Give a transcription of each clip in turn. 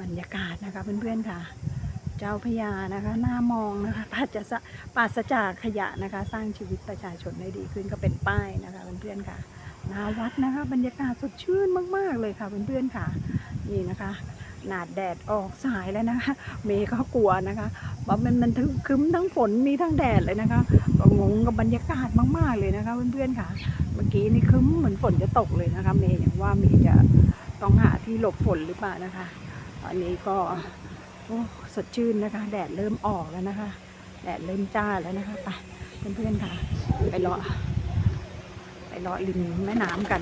บรรยากาศนะคะเพื่อนๆค่ะ เจ้าพระยานะคะหน้ามองนะคะปราศจากปราศจากขยะนะคะ สร้างชีวิตประชาชนได้ดีขึ้นก็เป็นป้ายนะคะเพื่อนๆค่ะหนาวัดนะคะ บรรยากาศสดชื่นมาก ๆ เลยค่ะเพื่อนๆค่ะนี่นะคะหนาดแดดออกสายแล้วนะคะ เมย์ก็กลัวนะคะว่ามันมันทั้งคึ้มทั้งฝนมีทั้งแดดเลยนะคะก็งงกับบรรยากาศมาก ๆ เลยนะคะเพื่อนๆค่ะ เมื่อกี้นี่คึ้มเหมือนฝนจะตกเลยนะคะ เมย์อย่างว่าเมย์จะต้องหาที่หลบฝนหรือเปล่านะคะ ตอนนี้ก็สดชื่นนะคะ แดดเริ่มออกแล้วนะคะ แดดเริ่มจ้าแล้วนะคะไปเพื่อนๆค่ะ ไปรอไปรอริมแม่น้ำกัน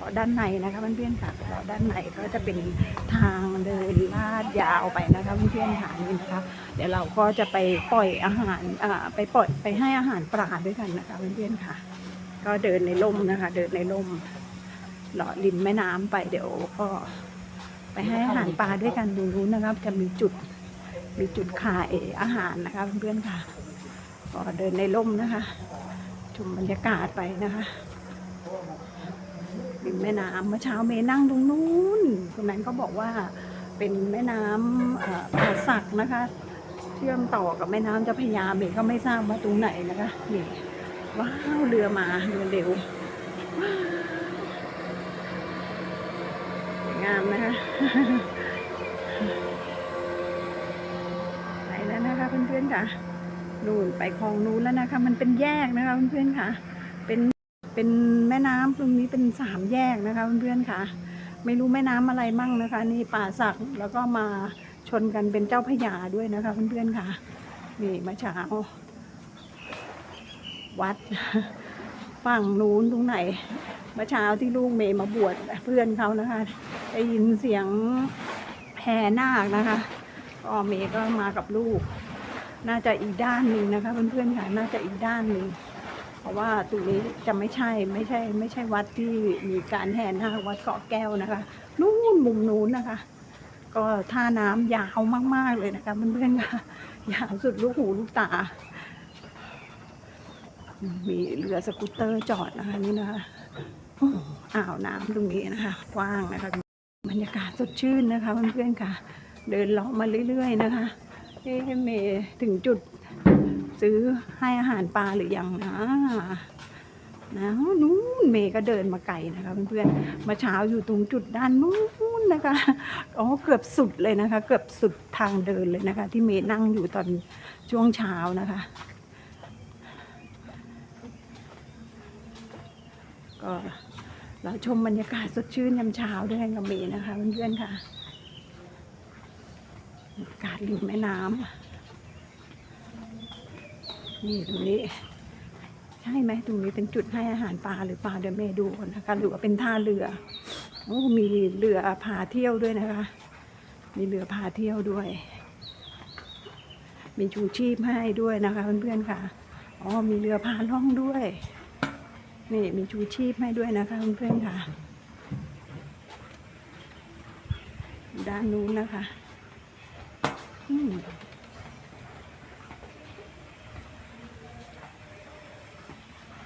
รอด้านในนะคะเพื่อนๆค่ะรอด้านในก็จะเป็นทางเดินลาดยาวไปนะคะเพื่อนๆค่ะนี่นะคะ เดี๋ยวเราก็จะไปปล่อยอาหารอ่าไปปล่อยไปให้อาหารปลาด้วยกันนะคะเพื่อนๆค่ะ ก็เดินในร่มนะคะ เดินในร่มเลาะริมแม่น้ำไปเดี๋ยวก็ ไปให้อาหารปลาด้วยกันดูนู้นนะครับ จะมีจุดมีจุดขายอาหารนะคะเพื่อนๆค่ะ ก็เดินในร่มนะคะ ชมบรรยากาศไปนะคะริมแม่น้ำเมื่อเช้าเมย์นั่งตรงนู้นคนนั้นก็บอกว่าเป็นแม่น้ำอ่อป่าสักนะคะ เชื่อมต่อกับแม่น้ำเจ้าพยาเมย์ก็ไม่ทราบว่าตรงไหนนะคะนี่ว้าวเรือมาเรือเร็วว้าวสวย งามนะคะไปแล้วนะคะเพื่อนๆค่ะนู่นไปคลองนู้นแล้วนะคะ มันเป็นแยกนะคะเพื่อนๆค่ะ เป็นเป็นแม่น้ำตรงนี้เป็นสามแยกนะคะเพื่อนๆค่ะ ไม่รู้แม่น้ำอะไรมั่งนะคะ นี่ป่าสักแล้วก็มาชนกันเป็นเจ้าพระยาด้วยนะคะเพื่อนๆค่ะ นี่มาเช้าวัดฝั่งนู้นตรงไหนเมื่อเช้าที่ลูกเมย์มาบวชเพื่อนเขานะคะ ได้ยินเสียงแห่นาคนะคะก็เมย์ก็มากับลูก น่าจะอีกด้านหนึ่งนะคะ เพื่อนๆค่ะน่าจะอีกด้านหนึ่งเพราะว่าตรงนี้จะไม่ใช่ไม่ใช่ ไม่ใช่วัดที่มีการแห่นาควัดเกาะแก้วนะคะ นู่นมุมนู้นนะคะ ก็ท่าน้ำยาวมาก ๆ เลยนะคะเพื่อนๆค่ะยาวสุดลูกหูลูกตา มีเรือสกูตเตอร์จอดนะคะนี่นะคะอ้อ่าวน้ำตรงนี้นะคะ กว้างนะคะ บรรยากาศสดชื่นนะคะเพื่อนๆค่ะ เดินเลาะมาเรื่อยๆนะคะเอ๊เมย์ถึงจุดซื้อให้อาหารปลาหรือยังนะนะนู้นเมย์ก็เดินมาไกลนะคะเพื่อนๆมาเช้าอยู่ตรงจุดด้านนู้นนะคะอ๋อเกือบสุดเลยนะคะ เกือบสุดทางเดินเลยนะคะ ที่เมย์นั่งอยู่ตอนช่วงเช้านะคะ ก็ เราชมบรรยากาศสดชื่นยามเช้าด้วยกันกับเมย์นะคะเพื่อนๆค่ะบรรยากาศริมแม่น้ำนี่ตรงนี้ ใช่ไหมตรงนี้เป็นจุดให้อาหารปลาหรือปลาเดเมดูนนะคะหรือว่าเป็นท่าเรือโอ้มีเรือพาเที่ยวด้วยนะคะ มีเรือพาเที่ยวด้วย มีชูชีพให้ด้วยนะคะเพื่อนๆค่ะอ๋อมีเรือพาล่องด้วย นี่มีชูชีพให้ด้วยนะคะเพื่อนๆค่ะ ด้านนู้นนะคะ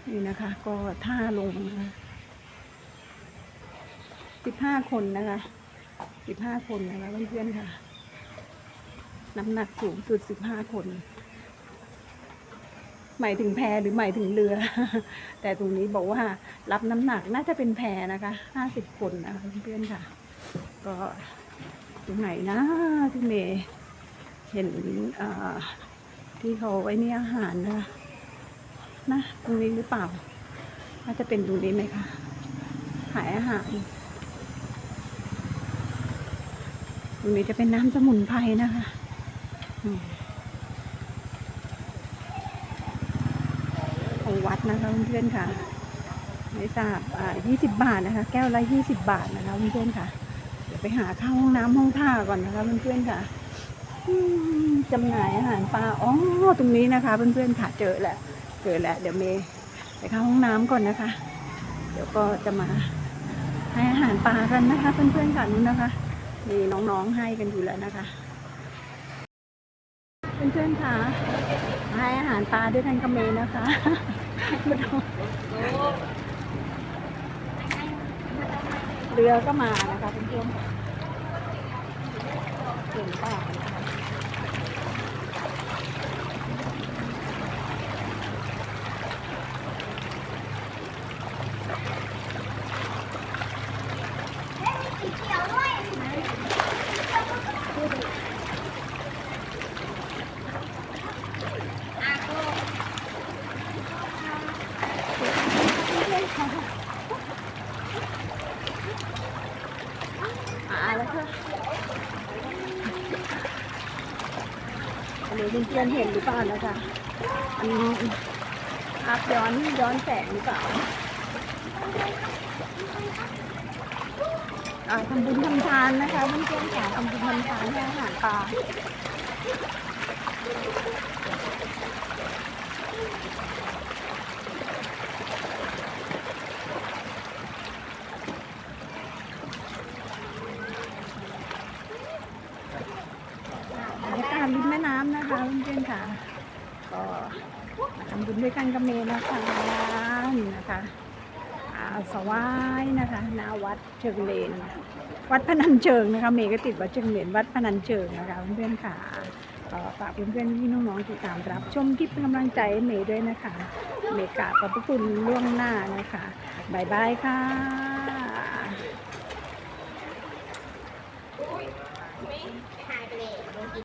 นี่นะคะ ก็ท่าลงนะคะสิบห้าคนนะคะสิบห้าคนนะคะเพื่อนๆค่ะ น้ำหนักสูงสุดสิบห้าคน หมายถึงแพหรือหมายถึงเรือ แต่ตรงนี้บอกว่ารับน้ำหนักน่าจะเป็นแพนะคะห้าสิบคนนะคะเพื่อนๆค่ะ ก็ตรงไหนนะที่เมย์เห็นที่เขาไว้นี่อาหารนะคะนะตรงนี้หรือเปล่าน่าจะเป็นตรงนี้ไหมคะขายอาหารตรงนี้จะเป็นน้ำสมุนไพรนะคะอืม ของวัดนะคะเพื่อนๆค่ะไม่ทราบอ่า20บาทนะคะ แก้วละ20บาทนะคะเพื่อนๆค่ะ เดี๋ยวไปหาเข้าห้องน้ำห้องท่าก่อนนะคะเพื่อนๆค่ะอืมจำหน่ายอาหารปลาอ๋อตรงนี้นะคะ เพื่อนๆค่ะเจอแหละเจอแล้วเดี๋ยวเมย์ไปเข้าห้องน้ำก่อนนะคะ เดี๋ยวก็จะมาให้อาหารปลากันนะคะ เพื่อนๆค่ะนู้นนะคะ มีน้องๆให้กันอยู่แล้วนะคะ เพื่อนๆค่ะ ให้อาหารปลาด้วยทันกระเมนะคะเรือก็มานะคะเพื่อนๆเห็นป่ะ อันนี้เพื่อนๆเห็นหรือเปล่านะคะอันนี้ภาพย้อนย้อนแสงหรือเปล่าอ่าทำบุญทำทานนะคะเพื่อนๆค่ะทำบุญทำทานให้อาหารปลาบรรยากาศริ มแม่น้ำนะคะเพื่อนๆค่ะ ก็มาทำบุญด้วยกันกับเมย์นะคะนี่นะคะสวายนะคะหนาวัดเชิงเลน วัดพนัญเชิงนะคะ เมย์ก็ติดวัดเชิงเลนวัดพนัญเชิงนะคะเพื่อนๆค่ะก็ฝากเพื่อนๆพี่น้องๆติดตามรับ ชมคลิปเป็นกำลังใจให้เมย์ด้วยนะคะ เมย์กราบขอบพระคุณล่วงหน้านะคะบายบายค่ะ